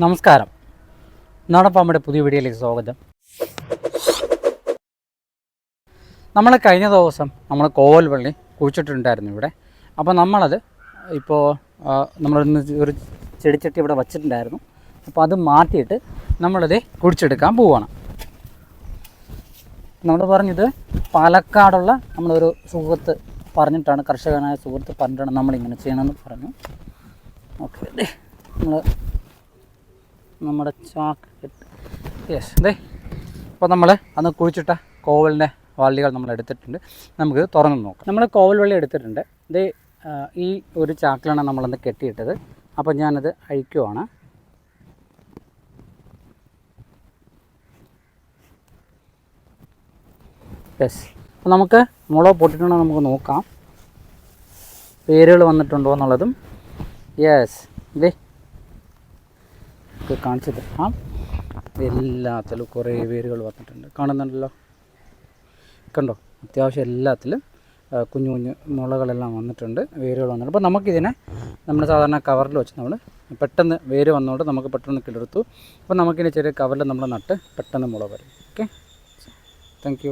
നമസ്കാരം. നാടപ്പാമ്പയുടെ പുതിയ വീഡിയോയിലേക്ക് സ്വാഗതം. നമ്മൾ കഴിഞ്ഞ ദിവസം നമ്മൾ കോവൽവള്ളി കുഴിച്ചിട്ടുണ്ടായിരുന്നു ഇവിടെ. അപ്പോൾ നമ്മളത് ഇപ്പോൾ നമ്മളൊന്ന് ഒരു ചെടിച്ചട്ടി ഇവിടെ വച്ചിട്ടുണ്ടായിരുന്നു. അപ്പോൾ അത് മാറ്റിയിട്ട് നമ്മളത് കുഴിച്ചെടുക്കാൻ പോവുകയാണ് നമ്മൾ പറഞ്ഞത് പാലക്കാടുള്ള നമ്മളൊരു സുഹൃത്ത് പറഞ്ഞിട്ടാണ് കർഷകനായ സുഹൃത്ത് പറഞ്ഞിട്ടാണ് നമ്മളിങ്ങനെ ചെയ്യണമെന്ന് പറഞ്ഞു. ഓക്കെ നമ്മൾ നമ്മുടെ ചാക്ക് യെസ് അതെ അപ്പോൾ നമ്മൾ അന്ന് കുഴിച്ചിട്ട കോവലിന്റെ വള്ളികൾ നമ്മൾ എടുത്തിട്ടുണ്ട്. നമുക്ക് തുറന്ന് നോക്കാം. നമ്മൾ കോവൽ വള്ളി എടുത്തിട്ടുണ്ട്. ഇത് ഈ ഒരു ചാക്കിലാണ് നമ്മളന്ന് കെട്ടിയിട്ടത്. അപ്പോൾ ഞാനത് അഴിക്കുവാണ്. യെസ് അപ്പോൾ നമുക്ക് മുളക് പൊട്ടിട്ടുണ്ടോ നമുക്ക് നോക്കാം. പേരുകൾ വന്നിട്ടുണ്ടോ എന്നുള്ളതും. യെസ് ഇതേ ഒക്കെ കാണിച്ചു തരാം എല്ലാത്തിലും കുറേ വേരുകൾ വന്നിട്ടുണ്ട്. കാണുന്നുണ്ടല്ലോ? കണ്ടോ? അത്യാവശ്യം എല്ലാത്തിലും കുഞ്ഞു കുഞ്ഞു മുളകളെല്ലാം വന്നിട്ടുണ്ട് വേരുകൾ വന്നിട്ടുണ്ട്. അപ്പോൾ നമുക്കിതിനെ നമ്മൾ സാധാരണ കവറിൽ വെച്ച് നമ്മൾ പെട്ടെന്ന് വേര് വന്നുകൊണ്ട് നമുക്ക് പെട്ടെന്ന് കിളിർത്തു. അപ്പോൾ നമുക്കിനി ചെറിയ കവറിൽ നമ്മൾ നട്ട് പെട്ടെന്ന് മുള വരും. ഓക്കെ? താങ്ക്